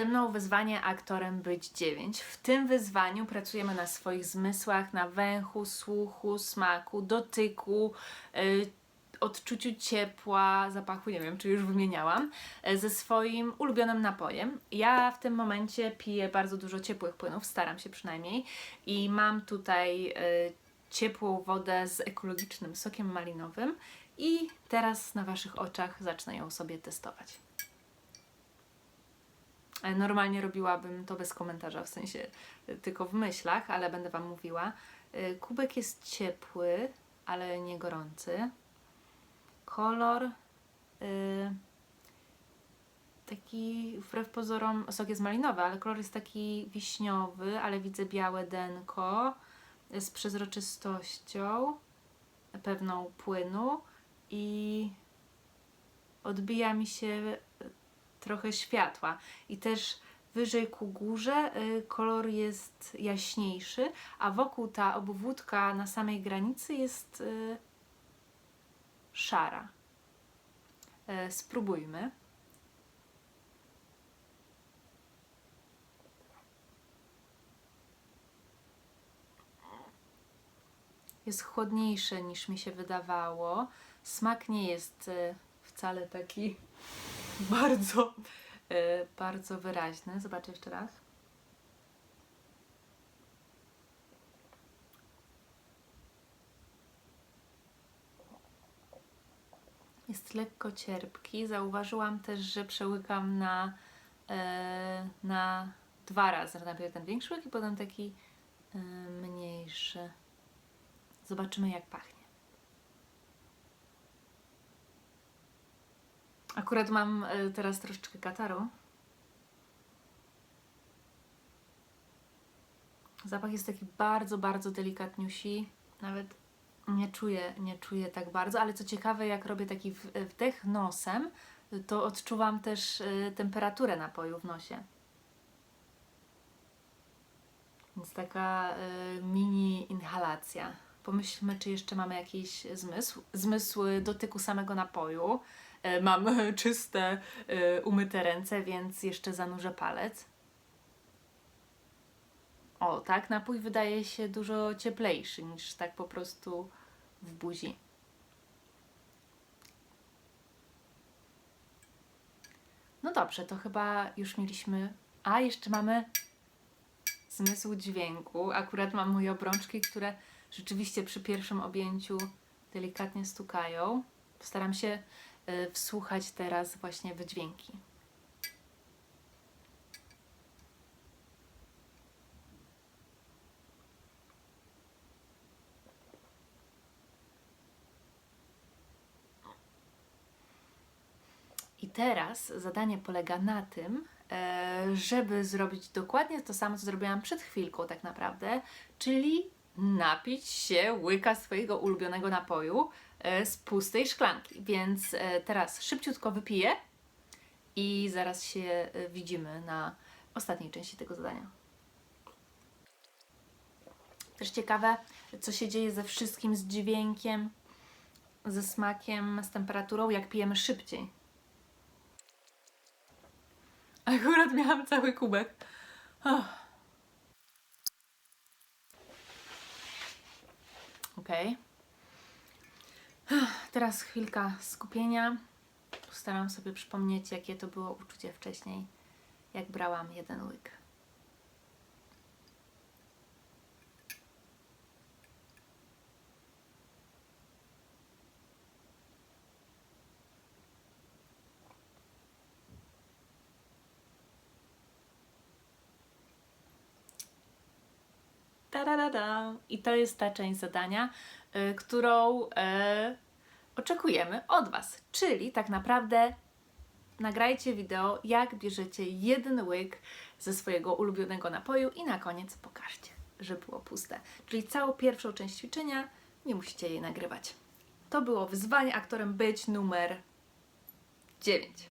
Przede mną wyzwanie aktorem być 9. W tym wyzwaniu pracujemy na swoich zmysłach, na węchu, słuchu, smaku, dotyku, y, odczuciu ciepła, zapachu, nie wiem czy już wymieniałam, y, ze swoim ulubionym napojem. Ja w tym momencie piję bardzo dużo ciepłych płynów, staram się przynajmniej i mam tutaj y, ciepłą wodę z ekologicznym sokiem malinowym i teraz na Waszych oczach zacznę ją sobie testować. Normalnie robiłabym to bez komentarza, w sensie y, tylko w myślach, ale będę Wam mówiła. Y, Kubek jest ciepły, ale nie gorący. Kolor y, taki, wbrew pozorom, sok jest malinowy, ale kolor jest taki wiśniowy, ale widzę białe denko z przezroczystością pewną płynu i odbija mi się trochę światła i też wyżej ku górze y, kolor jest jaśniejszy, a wokół ta obwódka na samej granicy jest y, szara. E, Spróbujmy. Jest chłodniejsze niż mi się wydawało. Smak nie jest y, wcale taki bardzo, e, bardzo wyraźny. Zobaczę jeszcze raz. Jest lekko cierpki. Zauważyłam też, że przełykam na, e, na dwa razy. Najpierw ten większy łyk i potem taki e, mniejszy. Zobaczymy jak pachnie. Akurat mam e, teraz troszeczkę kataru. Zapach jest taki bardzo, bardzo delikatniusi. Nawet nie czuję, nie czuję tak bardzo, ale co ciekawe, jak robię taki w- wdech nosem, to odczuwam też e, temperaturę napoju w nosie. Więc taka e, mini inhalacja. Pomyślmy, czy jeszcze mamy jakiś zmysł. Zmysł dotyku samego napoju. E, Mam czyste, e, umyte ręce, więc jeszcze zanurzę palec. O, tak, napój wydaje się dużo cieplejszy niż tak po prostu w buzi. No dobrze, to chyba już mieliśmy. A, jeszcze mamy zmysł dźwięku. Akurat mam moje obrączki, które rzeczywiście przy pierwszym objęciu delikatnie stukają. Postaram się wsłuchać teraz właśnie w dźwięki. I teraz zadanie polega na tym, e, żeby zrobić dokładnie to samo, co zrobiłam przed chwilką, tak naprawdę, czyli napić się łyka swojego ulubionego napoju z pustej szklanki. Więc e, teraz szybciutko wypiję i zaraz się e, widzimy na ostatniej części tego zadania. Też ciekawe, co się dzieje ze wszystkim, z dźwiękiem, ze smakiem, z temperaturą, jak pijemy szybciej. Akurat miałam cały kubek. Oh. Okej. Teraz chwilka skupienia. Postaram sobie przypomnieć, jakie to było uczucie wcześniej, jak brałam jeden łyk. I to jest ta część zadania, y, którą y, oczekujemy od Was. Czyli tak naprawdę nagrajcie wideo, jak bierzecie jeden łyk ze swojego ulubionego napoju i na koniec pokażcie, że było puste. Czyli całą pierwszą część ćwiczenia nie musicie jej nagrywać. To było wyzwanie aktorem być numer 9.